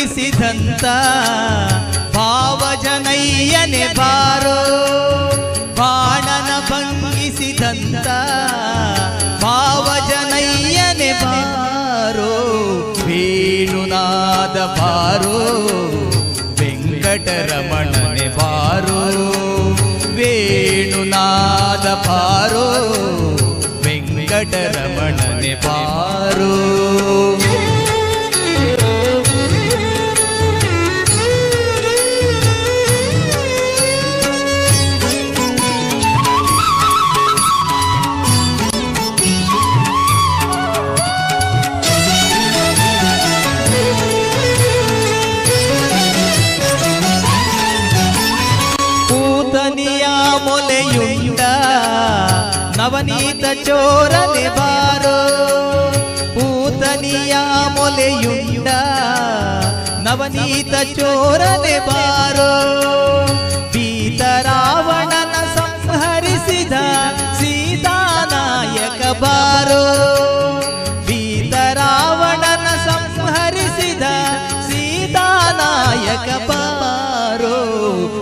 ಭಂಗಿಸಿದಂತ ಭಾವಜನಯ್ಯನೆ ಬಾರೋ, ಬಾಣನ ಭಂಗಿಸಿದಂತ ಭಾವಜನಯ್ಯನೆ ಬಾರೋ, ವೇಣುನಾದ ಬಾರೋ, ವೆಂಕಟರಮಣನೆ ಬಾರೋ, ವೇಣುನಾದ ಬಾರೋ, ವೆಂಕಟರಮಣನೆ ಬಾರೋ. ನವನೀತ ಚೋರನೆ ಬಾರೋ, ಪೂತನಿಯ ಮೊಲೆಯುಂಡ ನವನೀತ ಚೋರನೆ ಬಾರೋ, ಪೀತರಾವಣನ ಸಂಹರಿಸಿದ ಸೀತಾನಾಯಕ ಬಾರೋ. ಪೀತರಾವಣನ ಸಂಹರಿಸಿದ ಸೀತಾನಾಯಕ ಬಾರೋ,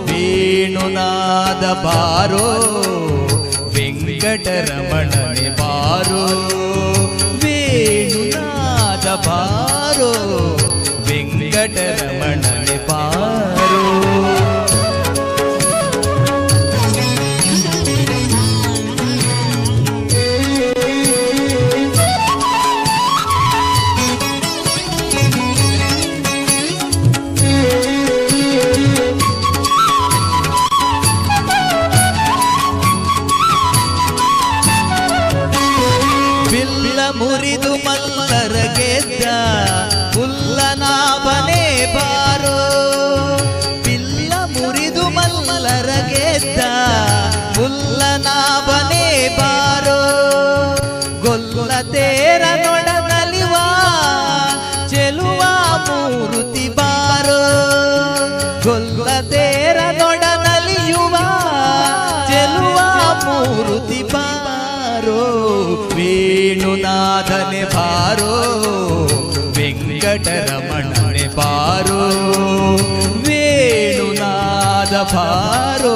ವೇಣುನಾದ ಬಾರೋ. ವೆಂಕಟರಮಣನೆ ಬಾರೋ ವೇಣುನಾದ ಬಾರೋ ವೆಂಕಟರಮಣನೆ ಬಾರೋ ಮುರಿದು ಮಲ್ಲರ ಗೆದ್ದ ಹುಲ್ಲನಾಭನೇ ಬಾರೋ. ಬಿಲ್ಲ ಮುರಿದು ಮಲ್ಲರ ಗೆದ್ದ ಹುಲ್ಲನಾಭನೇ ಬಾರೋ. ಗೊಲ್ಲ ತೇರ ನೊಡನಲಿವ, ಚೆಲುವ ಮೂರುತಿ ಬಾರೋ. ಗೊಲ್ಲ ತೇರ ನೊಡನಲಿಯುವ ವೇಣುನಾಥನೆ ಬಾರೋ ವೆಂಕಟರಮಣನೆ ಬಾರೋ ವೇಣುನಾದ ಬಾರೋ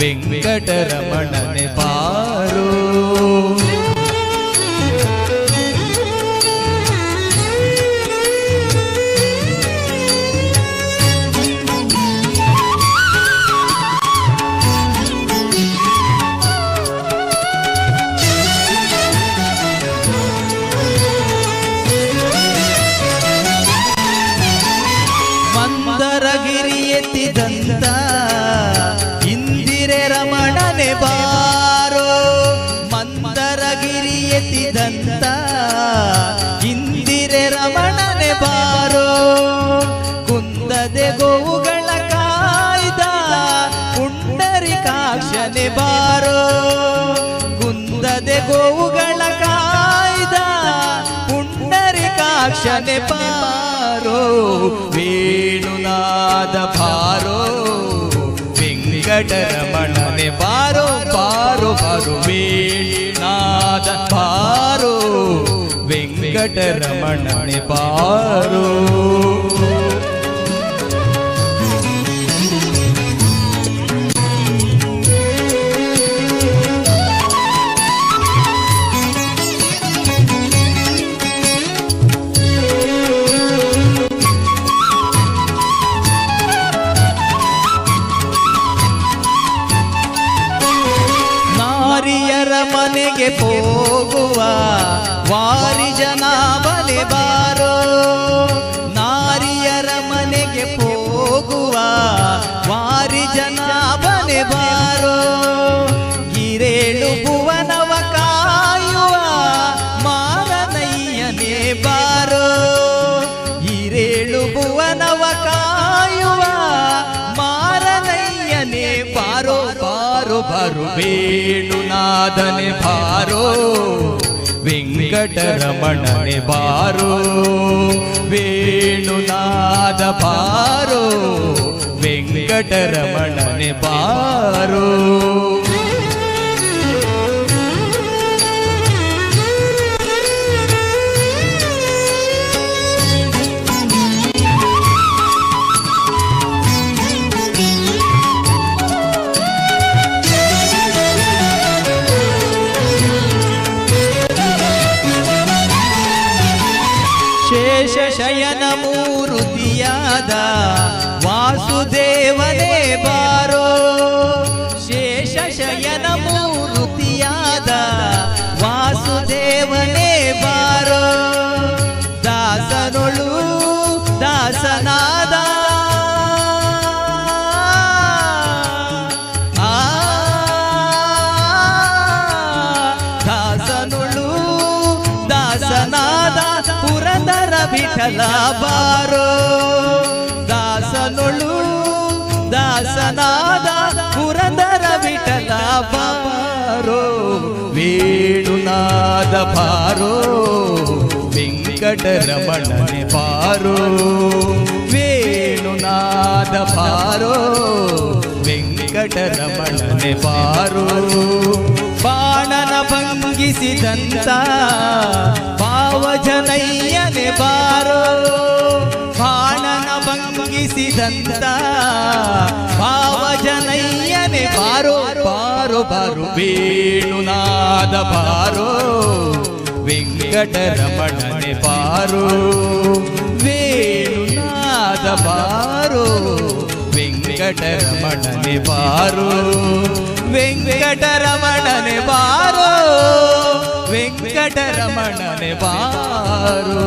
ವೆಂಕಟರಮಣನೆ ಎತ್ತಿದಂತ ಇಂದಿರೆ ರಮಣನೆ ಬಾರೋ ಮಂದರಗಿರಿ ಎತ್ತಿದಂತ ಇಂದಿರೆ ರಮಣನೆ ಬಾರೋ ಕುಂದದೆ ಗೋವುಗಳ ಕಾಯ್ದ ಪುಂಡರಿಕಾಕ್ಷನೆ ಬಾರೋ ಕುಂದದೆ ಗೋವುಗಳ ಕಾಯ್ದ ಪುಂಡರಿಕಾಕ್ಷನೆ ಪಾರೋ ವೇಣುನಾದ ಬಾರೋ ವೆಂಕಟರಮಣನೆ ಪಾರೋ ಪಾರೋ ಬಾರೋ ವೇಣುನಾದ ಬಾರೋ ವೆಂಕಟರಮಣನೆ ಬಾರೋ ಮನೆಗೆ ಹೋಗುವ ವಾರಿ ಜನ ಬಲೆ ಬಾರೋ ನಾರಿಯರ ಮನೆಗೆ ಹೋಗುವ ವೇಣುನಾದನೆ ಬಾರೋ ವೆಂಕಟರಮಣನೆ ಬಾರೋ ವೇಣುನಾದ ಬಾರೋ ವೆಂಕಟರಮಣನೆ ಬಾರೋ. ಶಯನ ಮೂರುತಿಯಾದ ವಾಸುದೇವನೇ ಬಾರೋ. ಶೇಷ ಶಯನ ಮೂರುತಿಯಾದ ವಿಠಲ ಬಾರೋ ದಾಸನುಳು ದಾಸನಾದ ಪುರಂದರ ವಿಠಲ ಬಾರೋ ವೇಣುನಾದ ಬಾರೋ ವೆಂಕಟರಮಣನೆ ಬಾರೋ ವೇಣುನಾದ ಬಾರೋ ವೆಂಕಟರಮಣನೆ ಬಾರೋ ಬಾಣನ ಭಂಗಿಸಿದಂತ ಭಾವಜನಯ್ಯನೆ ಬಾರೋ. ಬಾಣನ ಭಂಗಿಸಿದಂತ ಭಾವಜನಯ್ಯನೆ ಬಾರೋ. ಬಾರೋ ಬಾರೋ. ವೇಣುನಾದ ಬಾರೋ. ವೆಂಕಟರಮಣನೆ ಬಾರೋ. ವೇಣುನಾದ ಬಾರೋ. ವೆಂಕಟರಮಣನೆ ಬಾರೋ. ವೆಂಕಟರಮಣನೆ ಬಾರೋ ವೆಂಕಟರಮಣನೆ ಬಾರೋ.